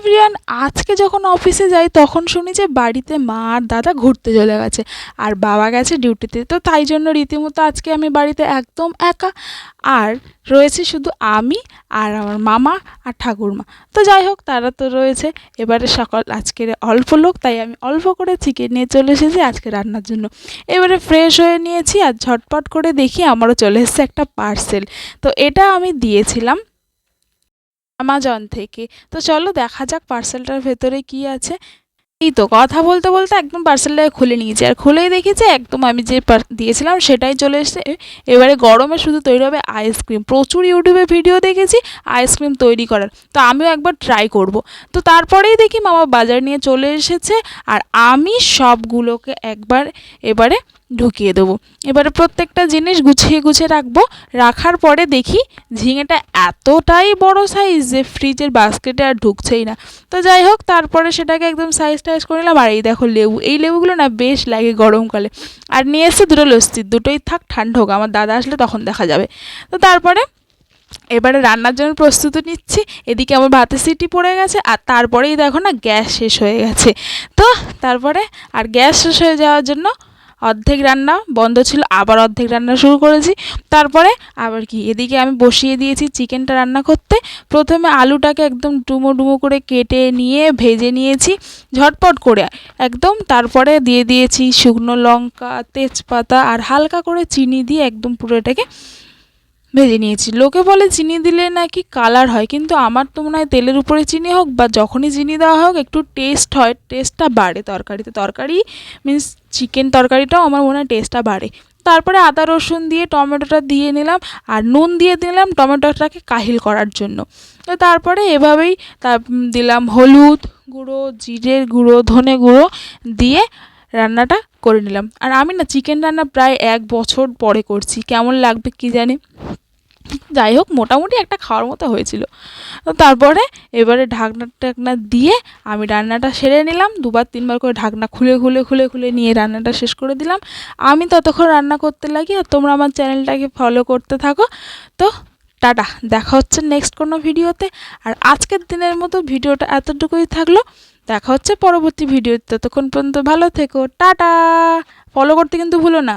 Everyone আজকে যখন অফিসে যাই তখন শুনি যে বাড়িতে মা আর দাদা ঘুরতে চলে গেছে। আর বাবা গেছে ডিউটিতে তো তাই জন্য রীতিমতো আজকে আমি বাড়িতে একদম একা। আর রয়েছে শুধু আমি আর আমার মামা আর ঠাকুরমা। তো যাই হোক, তারা তো রয়েছে। এবারে সকাল আজকের অল্প লোক, তাই আমি অল্প করে চিকেন নিয়ে চলে এসেছি আজকে রান্নার জন্য। এবারে ফ্রেশ হয়ে নিয়েছি আর ঝটপট করে দেখি আমারও চলে এসেছে একটা পার্সেল তো এটা আমি দিয়েছিলাম। অ্যামাজন থেকে। তো চলো দেখা যাক পার্সেলটার ভেতরে কি আছে। এই তো, কথা বলতে বলতে একদম পার্সেলটাকে খুলে নিয়েছি। আর খুলেই দেখেছি একদম আমি যে দিয়েছিলাম সেটাই চলে এসেছে। এবারে গরমে শুধু তৈরি হবে আইসক্রিম প্রচুর ইউটিউবে ভিডিও দেখেছি আইসক্রিম তৈরি করার। তো আমিও একবার ট্রাই করব। তো তারপরেই দেখি মামা বাজার নিয়ে চলে এসেছে। আর আমি সবগুলোকে একবার এবারে ঢুকিয়ে দেবো। এবারে প্রত্যেকটা জিনিস গুছিয়ে গুছিয়ে রাখব। রাখার পরে দেখি ঝিঙেটা এতটাই বড় সাইজ যে ফ্রিজের বাস্কেটে আর ঢুকছেই না। তো যাই হোক, তারপরে সেটাকে একদম সাইজ টাইজ করে নিলাম। আর এই দেখো লেবু। এই লেবুগুলো না বেশ লাগে গরমকালে। আর নিয়ে এসে দুটো লস্যি। দুটোই থাক, ঠান্ডা হোক। আমার দাদা আসলে তখন দেখা যাবে। তো তারপরে এবারে রান্নার জন্য প্রস্তুতি নিচ্ছি। এদিকে আমার ভাতে সিটি পড়ে গেছে। আর তারপরেই দেখো না গ্যাস শেষ হয়ে গেছে। তো তারপরে আর গ্যাস শেষ হয়ে যাওয়ার জন্য অর্ধেক রান্না, বন্ধ ছিল, আবার অর্ধেক রান্না শুরু করেছি। তারপরে আবার কি, এদিকে আমি বসিয়ে দিয়েছি চিকেনটা রান্না করতে। প্রথমে আলুটাকে একদম ডুমো ডুমো করে কেটে নিয়ে ভেজে নিয়েছি, ঝটপট করে। একদম তারপরে দিয়ে দিয়েছি শুকনো লঙ্কা, তেজপাতা আর হালকা করে চিনি দিয়ে একদম পুরো এটাকে ভেজে নিয়েছি। লোকে বলে চিনি দিলে নাকি কালার হয়, কিন্তু আমার তো মনে হয় তেলের উপরে চিনি হোক বা যখনই চিনি দেওয়া হোক, একটু টেস্ট হয় টেস্টটা বাড়ে তরকারিতে। তরকারি মিন্স চিকেন তরকারিটাও আমার মনে হয় টেস্টটা বাড়ে। তারপরে আদা, রসুন দিয়ে টমেটোটা দিয়ে নিলাম আর নুন দিয়ে দিলাম টমেটোটাকে কাহিল করার জন্য। তো তারপরে এভাবেই তা দিলাম হলুদ গুঁড়ো, জিরের গুঁড়ো, ধনে গুঁড়ো দিয়ে রান্নাটা করে নিলাম। আর আমি না চিকেন রান্না প্রায় এক বছর পরে করছি। কেমন লাগবে কি জানি? যাই হোক মোটামুটি একটা খাওয়ার মতো হয়েছিল। তারপরে এবারে ঢাকনা টাকনা দিয়ে আমি রান্নাটা সেরে নিলাম। দুবার, তিনবার করে ঢাকনা খুলে খুলে খুলে খুলে নিয়ে রান্নাটা শেষ করে দিলাম। আমি ততক্ষণ রান্না করতে লাগি আর তোমরা আমার চ্যানেলটাকে ফলো করতে থাকো। তো টাটা, দেখা হচ্ছে নেক্সট কোনো ভিডিওতে। আর আজকের দিনের মতো ভিডিওটা এতটুকুই থাকল। দেখা হচ্ছে পরবর্তী ভিডিওতে। ততক্ষণ পর্যন্ত ভালো থেকো। টাটা! ফলো করতে কিন্তু ভুলো না।